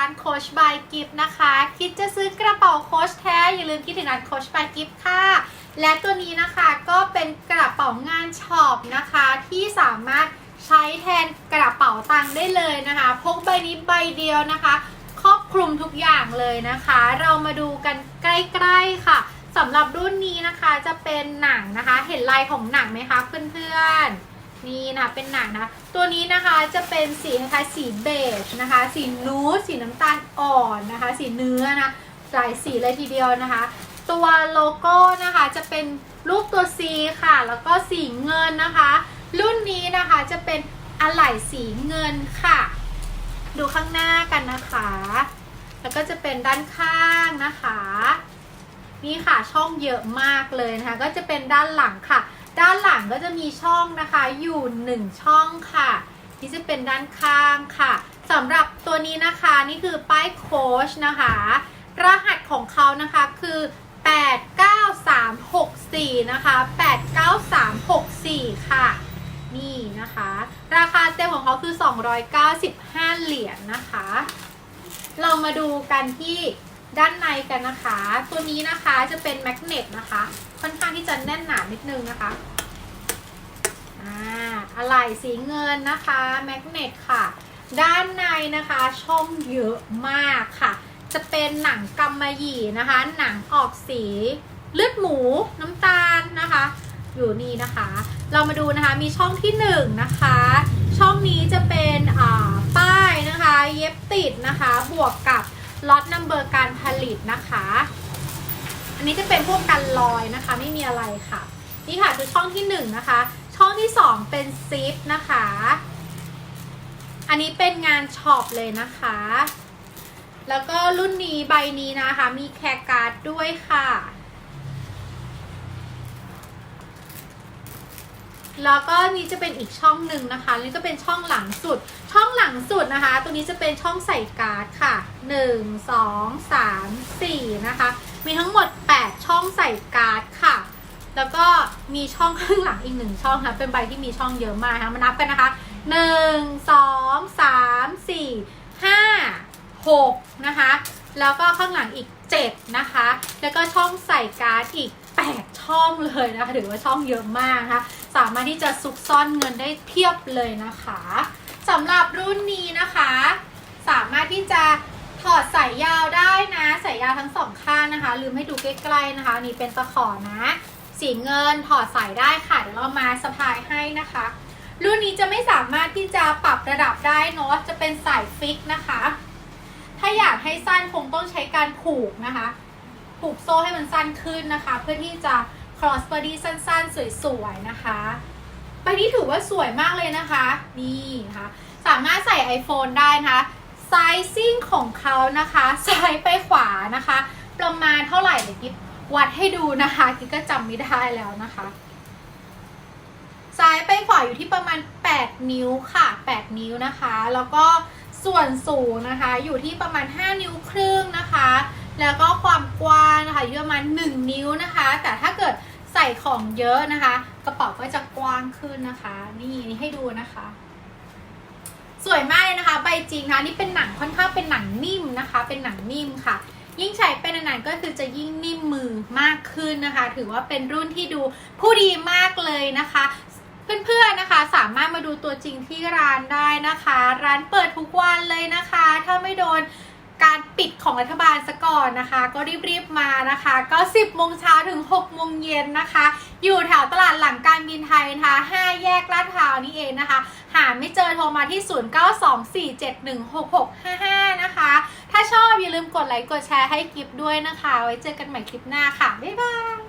ร้านโคชบายกิฟนะคะ คิดจะซื้อกระเป๋าโคชแท้ อย่าลืมคิดถึงร้านโคชบายกิฟค่ะ และตัวนี้นะคะก็เป็นกระเป๋างานช็อปนะคะ ที่สามารถใช้แทนกระเป๋าตังค์ได้เลยนะคะ พกใบนี้ใบเดียวนะคะ ครอบคลุมทุกอย่างเลยนะคะ เรามาดูกันใกล้ๆค่ะสำหรับรุ่นนี้นะคะจะเป็นหนังนะคะ เห็นลายของหนังไหมคะเพื่อนๆ นี่นะเป็นหนังนะ ตัวนี้นะคะจะเป็นสีคล้ายๆสีเบจนะคะ สีนูดสีน้ำตาลอ่อนนะคะ สีเนื้อนะหลายสีเลยทีเดียวนะคะ ตัวโลโก้นะคะจะเป็นรูปตัว C ค่ะ แล้วก็สีเงินนะคะ รุ่นนี้นะคะจะเป็นอะไหล่สีเงินค่ะ ดูข้างหน้ากันนะคะ แล้วก็จะเป็นด้านข้างนะคะ นี่ค่ะช่องเยอะมากเลยนะคะ ก็จะเป็นด้านหลังค่ะ ด้านหลังก็จะมีช่องนะคะอยู่หนึ่งช่องค่ะที่จะเป็นด้านข้างค่ะสำหรับตัวนี้นะคะนี่คือป้ายโค้ชนะคะ รหัสของเขานะคะคือ 89364 นะคะ 89364 ค่ะ นี่นะคะ ราคาเต็มของเขาคือ 295 เหรียญนะคะ เรามาดูกันที่ ด้านในกันนะคะ ตัวนี้นะคะจะเป็นแมกเนตนะคะ ค่อนข้างที่จะแน่นหนานิดนึงนะคะอ่าอะไหล่สีเงินนะคะแมกเนตค่ะ ด้านในนะคะช่องเยอะมากค่ะ จะเป็นหนังกำมะหยี่นะคะ หนังออกสีเลือดหมูน้ำตาลนะคะ อยู่นี่นะคะ เรามาดูนะคะมีช่องที่หนึ่งนะคะ ช่องนี้จะเป็นอ่าป้ายนะคะ เย็บติดนะคะบวกกับ ล็อตนัมเบอร์การผลิตนะคะ อันนี้จะเป็นพวกกันลอยนะคะ ไม่มีอะไรค่ะ นี่ค่ะคือช่องที่หนึ่งนะคะ ช่องที่สองเป็นซิปนะคะ อันนี้เป็นงานช็อปเลยนะคะ แล้วก็รุ่นนี้ใบนี้นะคะ มีแคร์การ์ดด้วยค่ะ แล้วก็นี้จะเป็นอีกช่องหนึ่งนะคะนี่ก็เป็นช่องหลังสุด ช่องหลังสุดนะคะ ตรงนี้จะเป็นช่องใส่การ์ดค่ะ 1 2 3 4 นะคะ มีทั้งหมด 8 ช่องใส่การ์ดค่ะ แล้วก็มีช่องข้างหลังอีกหนึ่งช่องค่ะ เป็นใบที่มีช่องเยอะมากนะคะมานับกันนะคะ 1 2 3 4 5 6 นะคะ แล้วก็ข้างหลังอีก 7 นะคะ แล้วก็ช่องใส่การ์ดอีก 8 ช่องเลยนะคะ ถือว่าช่องเยอะมากนะคะ สามารถที่จะซุกซ่อนเงินได้เพียบเลยนะคะสำหรับรุ่นนี้นะคะ สามารถที่จะถอดสายยาวได้นะสายยาวทั้งสองข้างนะคะลืมให้ดูใกล้ๆนะคะ นี่เป็นตะขอนะสีเงินถอดสายได้ค่ะเดี๋ยวเรามาสะพายให้นะคะ รุ่นนี้จะไม่สามารถที่จะปรับระดับได้เนาะจะเป็นสายฟิกนะคะ ถ้าอยากให้สั้นคงต้องใช้การผูกนะคะ ผูกโซ่ให้มันสั้นขึ้นนะคะ เพื่อที่จะ cross body สั้นๆ สวยๆ นะคะใบนี้ถือว่าสวยมากเลยนะคะ นี่นะคะ สามารถใส่ iPhone ได้นะคะ sizing ของเขานะคะซ้ายไปขวานะคะ ประมาณเท่าไหร่เดี๋ยวกิ๊บวัดให้ดูนะคะกิ๊บก็จำไม่ได้แล้วนะคะซ้ายไปขวาอยู่ที่ประมาณ 8 นิ้วค่ะ 8 นิ้วนะคะ แล้วก็ส่วนสูงนะคะอยู่ที่ประมาณ 5 นิ้วครึ่งนะคะ แล้วก็ความกว้างนะคะอยู่ประมาณ 1 นิ้วนะคะ แต่ถ้าเกิด ส่ของเยอะนะคะ กระเป๋าก็จะกว้างขึ้นนะคะ นี่นี่ให้ดูนะคะ สวยมากเลยนะคะ ใบจริงนะคะนี่เป็นหนังค่อนข้างเป็นหนังนิ่มนะคะ เป็นหนังนิ่มค่ะ ยิ่งใช้เป็นนานๆก็คือจะยิ่งนิ่มมือมากขึ้นนะคะ ถือว่าเป็นรุ่นที่ดูผู้ดีมากเลยนะคะเพื่อนๆนะคะสามารถมาดูตัวจริงที่ร้านได้นะคะ ร้านเปิดทุกวันเลยนะคะ ถ้าไม่โดน การปิดของรัฐบาลซะก่อนนะคะ ก็รีบๆมานะคะ ก็ 10โมงเช้าถึง6โมงเย็นนะคะ อยู่แถวตลาดหลังการบินไทยนะคะ5แยกลาดพร้าวนี่เองนะคะ หาไม่เจอโทรมาที่ 0924716655 นะคะ ถ้าชอบอย่าลืมกดไลค์กดแชร์ให้กิฟด้วยนะคะ ไว้เจอกันใหม่คลิปหน้าค่ะ บ๊ายบาย